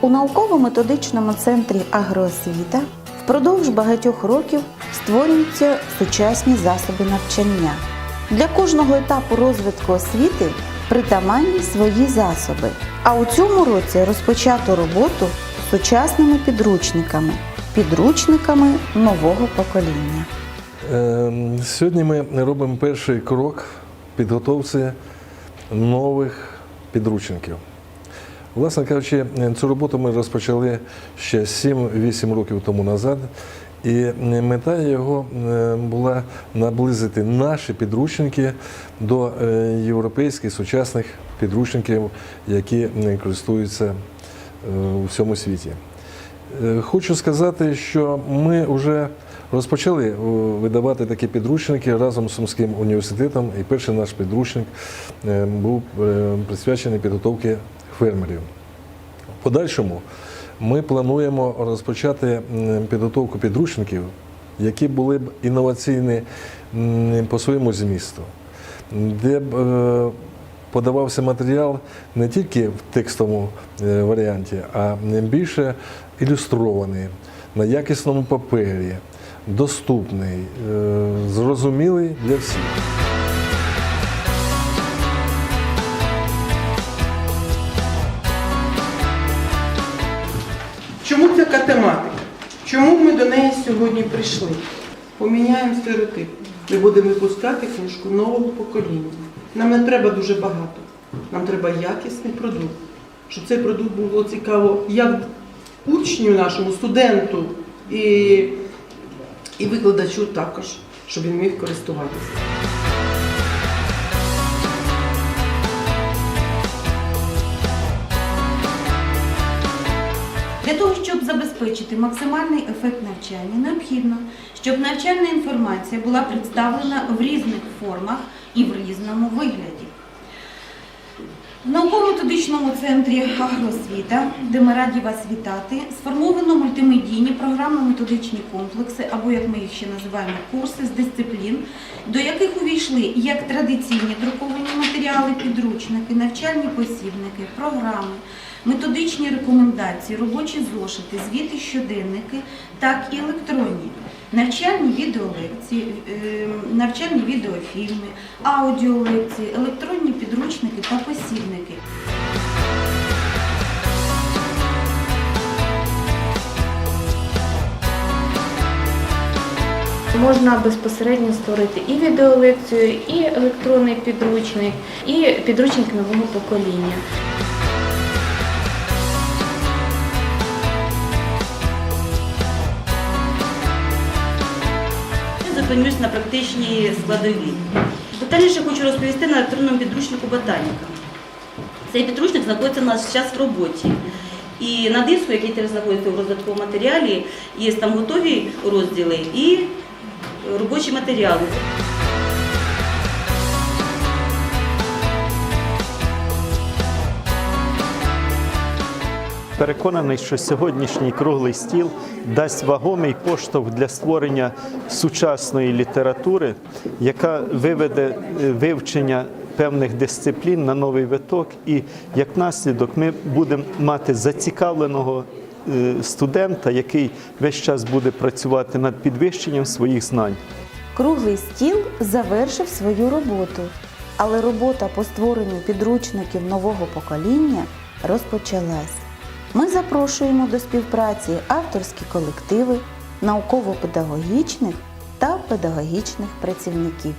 У науково-методичному центрі агроосвіта впродовж багатьох років створюються сучасні засоби навчання. Для кожного етапу розвитку освіти притаманні свої засоби. А у цьому році розпочато роботу сучасними підручниками, підручниками нового покоління. Ем, Сьогодні ми робимо перший крок підготовці нових підручників. Власне кажучи, цю роботу ми розпочали ще 7-8 років тому назад. І мета його е, була наблизити наші підручники до е, європейських сучасних підручників, які е, користуються у всьому світі. Хочу сказати, що ми вже розпочали видавати такі підручники разом з Сумським університетом, і перший наш підручник був присвячений підготовці фермерів. Подальшому ми плануємо розпочати підготовку підручників, які були б інноваційні по своєму змісту, де б е, подавався матеріал не тільки в текстовому е, варіанті, а більше ілюстрований, на якісному папері, доступний, е, зрозумілий для всіх. Така тематика? Чому ми до неї сьогодні прийшли? Поміняємо стереотип. Ми будемо випускати книжку нового покоління. Нам не треба дуже багато. Нам треба якісний продукт. Щоб цей продукт було цікаво як учню нашому, студенту і, і викладачу також, щоб він міг користуватися. Забезпечити максимальний ефект навчання, необхідно, щоб навчальна інформація була представлена в різних формах і в різному вигляді. Науково-методичному центрі агросвіта, де ми раді вас вітати, сформовано мультимедійні програмно-методичні комплекси, або як ми їх ще називаємо, курси з дисциплін, до яких увійшли як традиційні друковані матеріали, підручники, навчальні посібники, програми, методичні рекомендації, робочі зошити, звіти щоденники, так і електронні. Навчальні відеолекції, е, навчальні відеофільми, аудіолекції, електронні підручники та посібники. Можна безпосередньо створити і відеолекцію, і електронний підручник, і підручник нового покоління. Зупинюсь на практичній складовій. Детальніше хочу розповісти на електронному підручнику ботаніка. Цей підручник знаходиться у нас зараз в роботі. І на диску, який теж знаходиться в роздатковому матеріалі, є там готові розділи і робочі матеріали. Переконаний, що сьогоднішній круглий стіл дасть вагомий поштовх для створення сучасної літератури, яка виведе е, вивчення певних дисциплін на новий виток, і як наслідок ми будемо мати зацікавленого е, студента, який весь час буде працювати над підвищенням своїх знань. Круглий стіл завершив свою роботу, але робота по створенню підручників нового покоління розпочалась. Ми запрошуємо до співпраці авторські колективи, науково-педагогічних та педагогічних працівників.